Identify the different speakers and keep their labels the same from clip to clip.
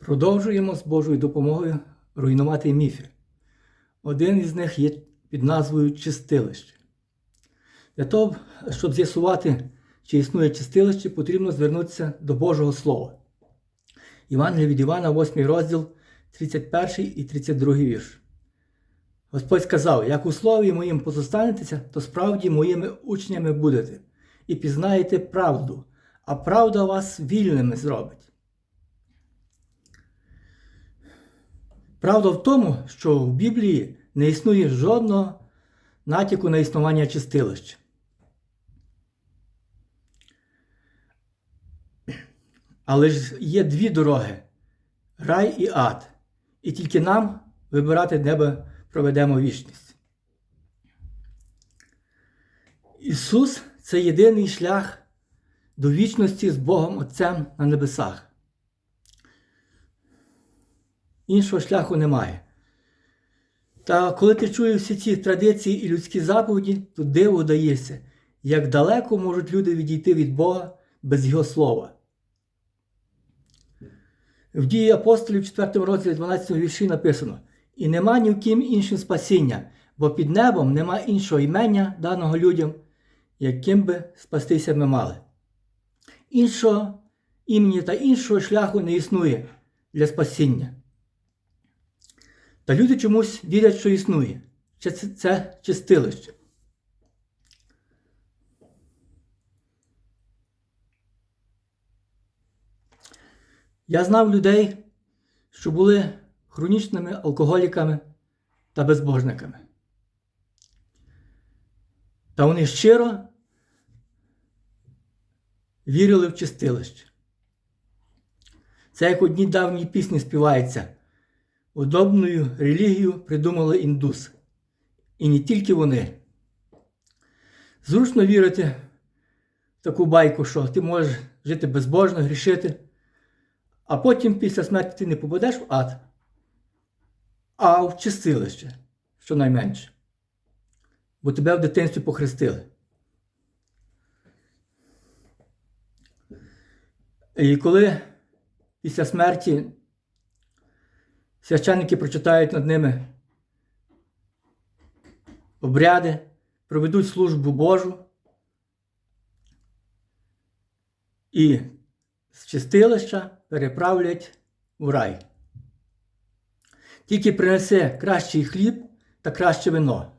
Speaker 1: Продовжуємо з Божою допомогою руйнувати міфи. Один із них є під назвою Чистилище. Для того, щоб з'ясувати, чи існує чистилище, потрібно звернутися до Божого Слова. Євангелія від Івана, 8 розділ, 31 і 32 вірш. Господь сказав: як у слові моїм позостанетеся, то справді моїми учнями будете, і пізнаєте правду, а правда вас вільними зробить. Правда в тому, що в Біблії не існує жодного натяку на існування чистилища. Але ж є дві дороги рай і ад. І тільки нам вибирати, де проведемо вічність. Ісус це єдиний шлях до вічності з Богом Отцем на небесах. Іншого шляху немає. Та коли ти чуєш всі ці традиції і людські заповіді, то диво дається, як далеко можуть люди відійти від Бога без Його слова. В дії апостолів 4 розділі 12 вірші написано: І нема ні в ким іншим спасіння, бо під небом нема іншого імення даного людям, яким би спастися ми мали. Іншого імені та іншого шляху не існує для спасіння. Та люди чомусь вірять, що існує. Це, це, це чистилище. Я знав людей, що були хронічними алкоголіками та безбожниками. Та вони щиро вірили в чистилище. Це як в одній давній пісні співається. Удобною релігію придумали індуси. І не тільки вони. Зручно вірити в таку байку, що ти можеш жити безбожно, грішити, а потім після смерті ти не попадеш в ад, а в чистилище, щонайменше. Бо тебе в дитинстві похрестили. І коли після смерті священники прочитають над ними обряди, проведуть службу Божу і з чистилища переправлять у рай. Тільки принесе кращий хліб та краще вино.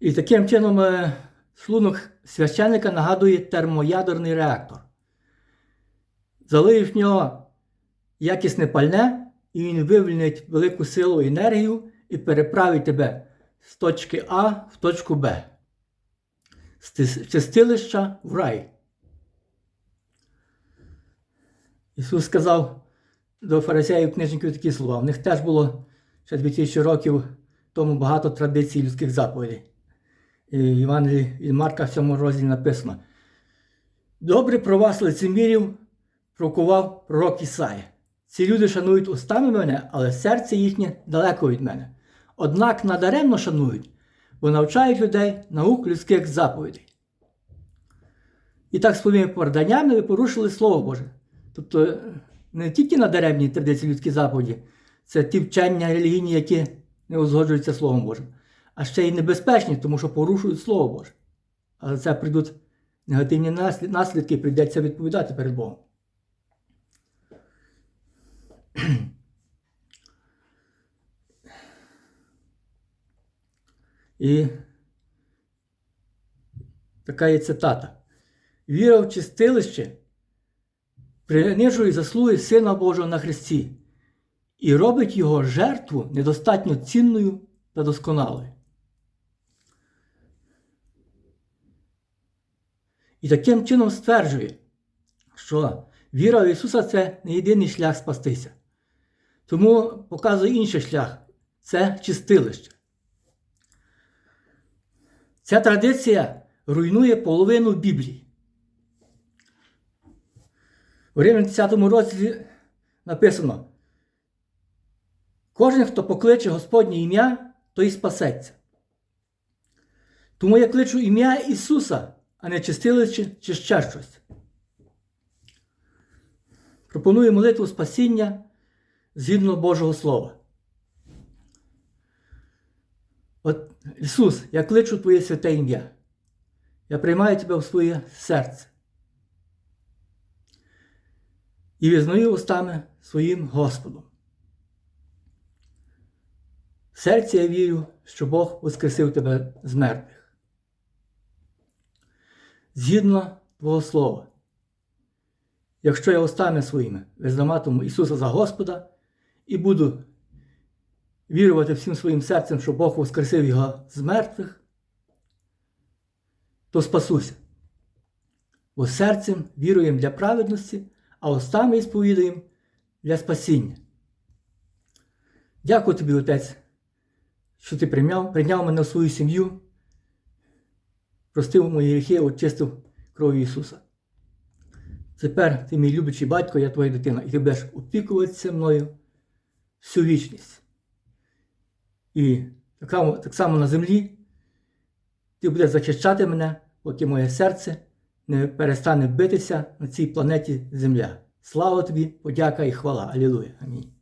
Speaker 1: І таким чином е, шлунок священника нагадує термоядерний реактор. Залиєш в нього якісне пальне, і він вивільнить велику силу і енергію і переправить тебе з точки А в точку Б. З чистилища в рай. Ісус сказав до фарисеїв книжників такі слова. В них теж було ще 2000 років тому багато традицій людських заповідей. І в Євангелії Марка в цьому розділі написано. Добре про вас лицемірів прокував пророк Ісая. Ці люди шанують устами мене, але серце їхнє далеко від мене. Однак надаремно шанують, бо навчають людей наук людських заповідей. І так своїми поданнями ви порушили Слово Боже. Тобто не тільки надаремні традиції людські заповіді, це ті вчення релігійні, які не узгоджуються Словом Божим, а ще й небезпечні, тому що порушують Слово Боже. Але це прийдуть негативні наслідки, прийдеться відповідати перед Богом. І така є цитата. Віра в чистилище принижує заслуги Сина Божого на Христі і робить його жертву недостатньо цінною та досконалою. І таким чином стверджує, що віра в Ісуса це не єдиний шлях спастися. Тому показує інший шлях це чистилище. Ця традиція руйнує половину Біблії. У Римлян 10 розділі написано: кожен, хто покличе Господнє ім'я, той спасеться. Тому я кличу ім'я Ісуса, а не чистилище чи ще щось. Пропоную молитву спасіння згідно Божого Слова. От Ісус, я кличу Твоє святе ім'я. Я приймаю тебе в своє серце. І визнаю устами своїм Господом. В серці я вірю, що Бог воскресив тебе з мертвих. Згідно Твого Слова. Якщо я устами своїми визнаватиму Ісуса за Господа і буду вірувати всім своїм серцем, що Бог воскресив Його з мертвих, то спасуся. Бо серцем віруємо для праведності, а устами сповідуємо для спасіння. Дякую тобі, Отець, що ти прийняв, прийняв мене в свою сім'ю, простив мої гріхи, очистив кров'ю Ісуса. Тепер ти мій любячий батько, я твоя дитина, і ти будеш опікуватися мною всю вічність. І так само, так само на землі ти будеш захищати мене, поки моє серце не перестане битися на цій планеті Земля. Слава тобі, подяка і хвала. Алілуя. Амінь.